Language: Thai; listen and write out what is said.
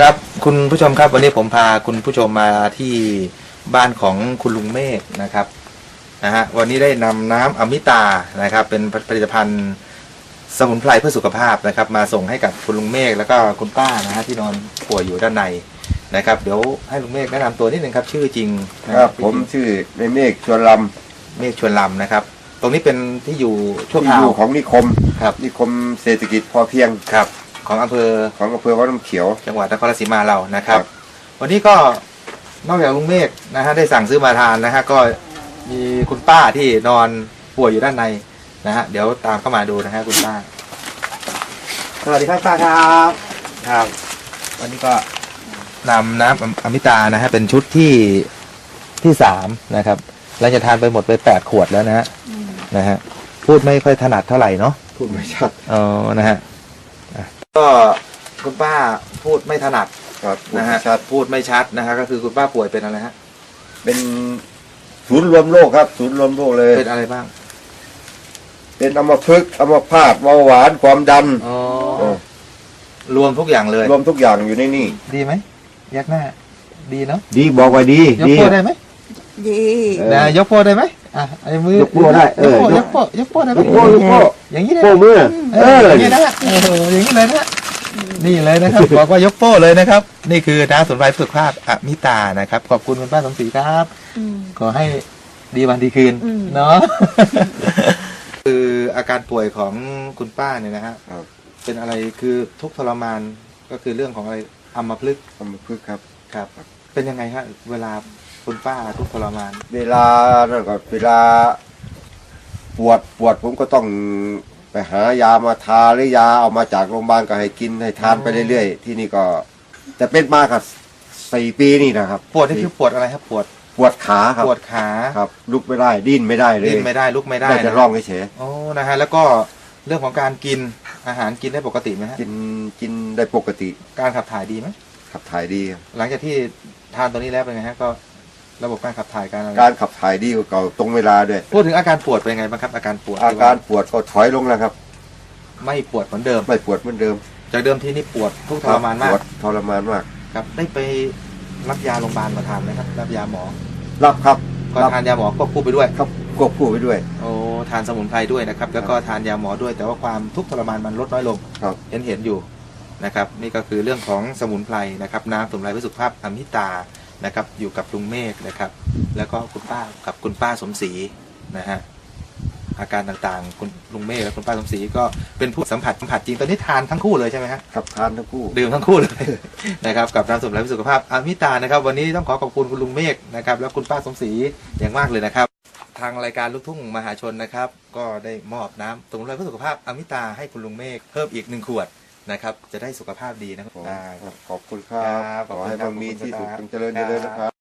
ครับคุณผู้ชมครับวันนี้ผมพาคุณผู้ชมมาที่บ้านของคุณลุงเมฆนะครับนะฮะวันนี้ได้นำน้ำอมิตานะครับ เป็นผลิตภัณฑ์สมุนไพรเพื่อสุขภาพนะครับ มาส่งให้กับคุณลุงเมฆแล้วก็คุณป้านะฮะที่นอนป่วยอยู่ด้านในนะครับ เดี๋ยวให้ลุงเมฆแนะนำตัวนิดนึงครับ ชื่อจริงนะคครัรับบผมชื่อในเมฆชวนลเมฆชวนลำนะครับ ตรงนี้เป็นที่อยู่ำชั่วที่คราอวยู่ของนิคม ครับนิคมเศรษฐกิจพอเพียงครับ ของอำเภอของอำเภอวัดน้ำเขียว จังหวัดนครราชสีมาเรานะครับครับ วันนี้ก็นอกจากลุงเมฆนะฮะได้สั่งซื้อมาทานนะฮะก็มีคุณป้าที่นอนป่วยอยู่ด้านในนะฮะเดี๋ยวตามเข้ามาดูนะฮะคุณป้า สวัสดีครับป้าครับครับ วันนี้ก็นำน้ำออมิตานะฮะเป็นชุดที่ที่สามนะครับเราจะทานไปหมดไปแปดขวดแล้วนะฮะนะฮะพูดไม่ค่อยถนัดเท่าไหร่เนาะพูดไม่ชัดอ๋อนะฮะอะ ก็คุณป้าพูดไม่ถนัดครับพูดนะไม่ฮะชัดพูดไม่ชัดนะฮะก็คือคุณป้าป่วยเป็นอะไรฮะเป็นศูนย์รวมโรคครับ ศูนย์รวมโรคเลย เป็นอะไรบ้าง เป็นอัมพฤกษ์อัมพาตเบาหวานความดันอ๋อเออรวมทุกอย่างเลยรวมทุกอย่างอยู่ในนี่ ดีไหมยักหน้า ดีเนาะดีบอกไว้ดียกดี โป้ได้ไหมดีเออนะยกโป้ได้ไหม อะไอ้มือยกโป้ได้เออยกโป้ยกโป้ได้ไหมยกโป้ยกโป้อย่างนี้ได้โป้ไหมมือเอเออออย่างนี้นะฮะโอ้โหอย่างนี้เลยนะฮะนี่เลยนะครับบอกว่ายกโป้เลยนะครับ นี่คือน้ำสมุนไพรสุขภาพอมิตานะครับ ขอบคุณคุณป้าสมศรีครับอืมขอให้ดีวันดีคืนอืมเนาะคืออาการป่วยของคุณป้าเนี่ยนะฮะครับเป็นอะไรคือทุกข์ทรมานก็คือเรื่องของอะไรอัมพฤกษ์อัมพฤกษ์ครับครับ เป็นยังไงฮะเวลา คุณป้าทุกข์ทรมาน เวลานั่นก็เวลา ปวดปวดผมก็ต้องไปหายามาทาหรือยาเอามาจากโรงพยาบาลก็ให้กินให้ทานไปเรื่อยๆ ที่นี่ก็แต่เป็นมากับสี่ปีนี่นะครับปวดนี่คือปวดอะไรครับปวดปวดขาครับปวดขาครับลุกไม่ได้ดิ้นไม่ได้เลยดิ้นไม่ได้ลุกไม่ได้ได้แต่นะร่องเฉยโอ้นะฮะแล้วก็เรื่องของการกินอาหารกินได้ปกติไหมฮะๆกินกินได้ปกติ การขับถ่ายดีไหมขับถ่ายดีครับหลังจากที่ทานตัวนี้แล้วเป็นไงฮะก็ ระบบการขับถ่ายการอะไรการขับถ่ายดีกว่าเก่าตรงเวลาด้วย พูดถึงอาการปวดเป็นไงบ้างครับอาการปวดอาการปวดก็ถอยลงแล้วครับ ไม่ปวดเหมือนเดิมไม่ปวดเหมือนเดิม จากเดิมที่นี่ปวดทุกข์ทรมานมาปกวดทรมานมากครับ ได้ไปรับยาโรงพยาบาลมาทานไหมครับ รับยาหมอ รับครับก็รับทานยาหมอควบคู่ไปด้วยครับควบคู่ไปด้วย โอ้ทานสมุนไพรด้วยนะครับ แล้วก็ทานยาหมอด้วย แต่ว่าความทุกข์ทรมานมันลดน้อยลงครับเห็นเห็นอยู่นะครับ นี่ก็คือเรื่องของสมุนไพรนะครับ น้ำสมุนไพรเพื่อสุขภาพอมิตา นะครับ อยู่กับลุงเมฆนะครับ แล้วก็คุณป้ากับคุณป้าสมศรีนะฮะอาการต่างๆ คุณลุงเมฆและคุณป้าสมศรีก็เป็นผู้สัมผัสสัมผัสจริงตอนนี้ทานทั้งคู่เลยใช่ไหมฮะครับทานทั้งคู่ดื่มทั้งคู่เลย นะครับกับน้ำสมุนไพรเพื่อสุขภาพอามิตานะครับ วันนี้ต้องขอขอบคุณคุณลุงเมฆนะครับ แล้วคุณป้าสมศรีอย่างมากเลยนะครับ ทางรายการลูกทุ่งมหาชนนะครับ ก็ได้มอบน้ำสมุนไพรเพื่อสุขภาพอามิตาให้คุณลุงเมฆเพิ่มอีกหนึ่งขวด นะครับ จะได้สุขภาพดีนะครับขอบได้ขอบคุณครัครับบขอให้ขอบคุณครับมันมีที่สุขขอบคุณครับ จงเจริญเจริญนะครับ